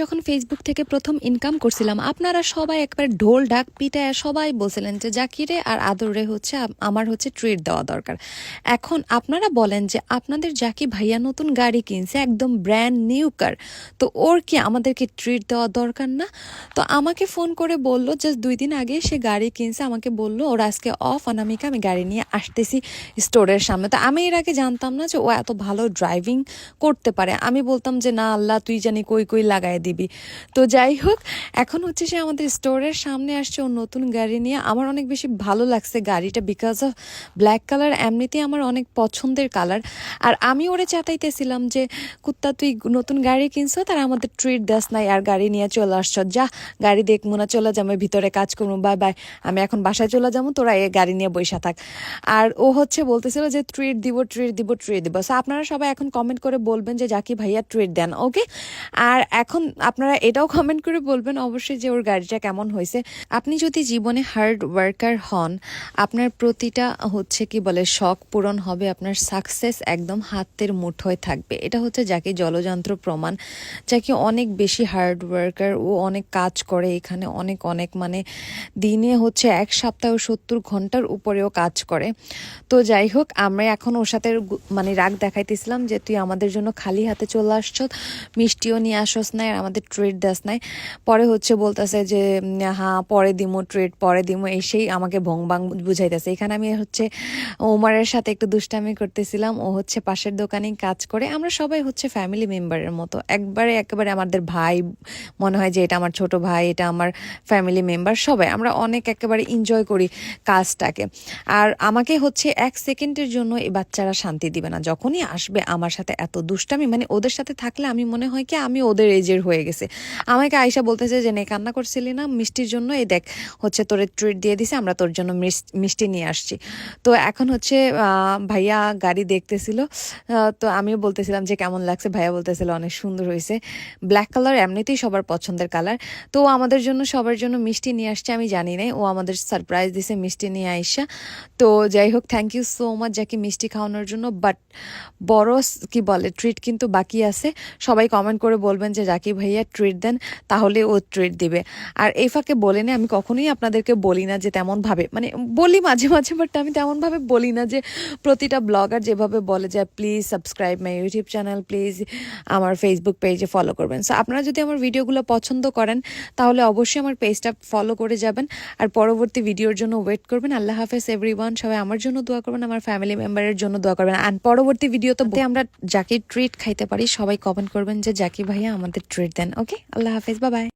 যখন ফেসবুক থেকে প্রথম ইনকাম করছিলাম, আপনারা সবাই একবার ঢোল, ডাক, পিটায় সবাই বলছিলেন যে, জাকিরে, আর আদরে হচ্ছে আমার হচ্ছে ট্রিট দেওয়া দরকার। এখন আপনারা বলেন যে, আপনাদের জাকি ভাইয়া নতুন গাড়ি কিনছে, একদম ব্র্যান্ড নিউ কার তো ওর কি আমাদেরকে ট্রিট দেওয়া দরকার না? তো আমাকে ফোন করে বলল, জাস্ট দুই দিন আগে সে গাড়ি কিনছে। আমাকে বলল, ওর আজকে অফ অনামিকা, আমি গাড়ি নিয়ে আসতেছি স্টোরের সামনে। তো আমি এর আগে জানতাম না যে, ও এত ভালো ড্রাইভিং করতে পারে। আমি বলতাম যে, না আল্লাহ, তুই জানি কই কই লাগাই দিবি। তো যাই হোক, এখন হচ্ছে সে আমাদের স্টোরের সামনে আসছে ও নতুন গাড়ি নিয়ে। আমার অনেক বেশি ভালো লাগছে গাড়িটা বিকজ অফ ব্ল্যাক কালার এমনিতেই আমার অনেক পছন্দের কালার আর আমি ওরে চাটাইতেছিলাম যে, কুত্তা, তুই নতুন গাড়ি কিনছো তার আমাদের ট্রিট দাস নাই আর গাড়ি নিয়ে চলে আসছ। যা, গাড়ি দেখ মনে, চলে যাব ভিতরে কাজ করব বাই বাই আমি এখন বাসায় চলে যাব, তোরা এ গাড়ি নিয়ে বসে থাক। আর ও হচ্ছে বলতেছিল যে ট্রিট দিব ট্রিট দিব ট্রিট দিব। সো আপনারা সবাই এখন কমেন্ট করে বলবেন যে জাকি ভাইয়া ট্রিট দেন। ওকে আর এখন আপনারা এটাও কমেন্ট করে বলবেন অবশ্যই যে ওর গাড়িটা কেমন হয়েছে। আপনি যদি জীবনে হার্ড ওয়ার্কার হন, আপনার প্রতিটা হচ্ছে কি বলে, শখ পূরণ হবে, আপনার সাকসেস একদম হাতের মুঠোয় থাকবে। এটা হচ্ছে যাকে জলযন্ত্র প্রমাণ, যাকে অনেক বেশি হার্ড ওয়ার্কার ও অনেক কাজ করে এখানে, অনেক অনেক মানে দিনে হচ্ছে এক সপ্তাহ সত্তর ঘণ্টার উপরেও কাজ করে। তো যাই হোক, আমরা এখন ওর সাথে মানে রাগ দেখাইতেছিলাম যে, তুই আমাদের জন্য খালি হাতে চলে আসছ, মিষ্টিও নিয়ে আসস আর আমাদের ট্রেড দাস নাই। পরে হচ্ছে বলতেছে যে হ্যাঁ পরে দিমো ট্রেড পরে দিমো, এসেই আমাকে ভং বাং বুঝাইতেছে। এখানে আমি হচ্ছে ওমারের সাথে একটু দুষ্টামি করতেছিলাম। ও হচ্ছে পাশের দোকানে কাজ করে। আমরা সবাই হচ্ছে ফ্যামিলি মেম্বারের মতো। একবারে একেবারে আমাদের ভাই, মনে হয় যে এটা আমার ছোট ভাই, এটা আমার ফ্যামিলি মেম্বার সবাই। আমরা অনেক একেবারে এনজয় করি কাজটাকে। আর আমাকে হচ্ছে এক সেকেন্ডের জন্য এই বাচ্চারা শান্তি দিবে না। যখনই আসবে আমার সাথে এত দুষ্টামি মানে ওদের সাথে থাকলে আমি মনে হয় কি আমি ওদের এজের হয়ে গেছে। আমাকে আয়সা বলতেছে যে, নে, কান্না করছিলি না? মিষ্টির জন্য এই দেখ, হচ্ছে তোরে ট্রিট দিয়ে দিছে, আমরা তোর জন্য মিষ্টি নিয়ে আসছি। তো এখন হচ্ছে ভাইয়া গাড়ি দেখতেছিল। তো আমিও বলতেছিলাম যে, কেমন লাগছে? ভাইয়া বলতেছিল, অনেক সুন্দর হয়েছে। ব্ল্যাক কালার এমনিতেই সবার পছন্দের কালার তো ও আমাদের জন্য, সবার জন্য মিষ্টি নিয়ে আসছে, আমি জানি নাই। ও আমাদের সারপ্রাইজ দিছে মিষ্টি নিয়ে আইসা তো যাই হোক থ্যাংক ইউ সো মাচ যাকে মিষ্টি খাওয়ানোর জন্য। বাট বড় কি বলে ট্রিট কিন্তু বাকি আছে। সবাই কমেন্ট করে বলবেন যে জাকি ভাইয়া ট্রিট দেন তাহলে ও ট্রিট দিবে। আর এই ফাঁকে বলে নে আমি কখনোই আপনাদেরকে বলি না যে তেমন ভাবে মানে বলি মাঝে মাঝে বাট আমি তেমন ভাবে বলি না যে প্রতিটা ব্লগার যেভাবে বলে যে please subscribe my YouTube channel please আমার ফেসবুক পেজে ফলো করবেন। সো আপনারা যদি আমার ভিডিওগুলো পছন্দ করেন তাহলে অবশ্যই আমার পেজটা ফলো করে যাবেন। আর পরবর্তী ভিডিওর জন্য ওয়েট করবেন। আল্লাহ হাফেজ এভরিওয়ান সবাই আমার জন্য দোয়া করবেন আমার ফ্যামিলি মেম্বারের জন্য দোয়া করবেন। আর পরবর্তী ভিডিওতে আমরা যাকে ট্রিট খাইতে পারি সবাই কমেন্ট করবেন যে জাকি ভাইয়া আমাদের ট্রিট দেন ওকে আল্লাহ হাফেজ বাবাই বাই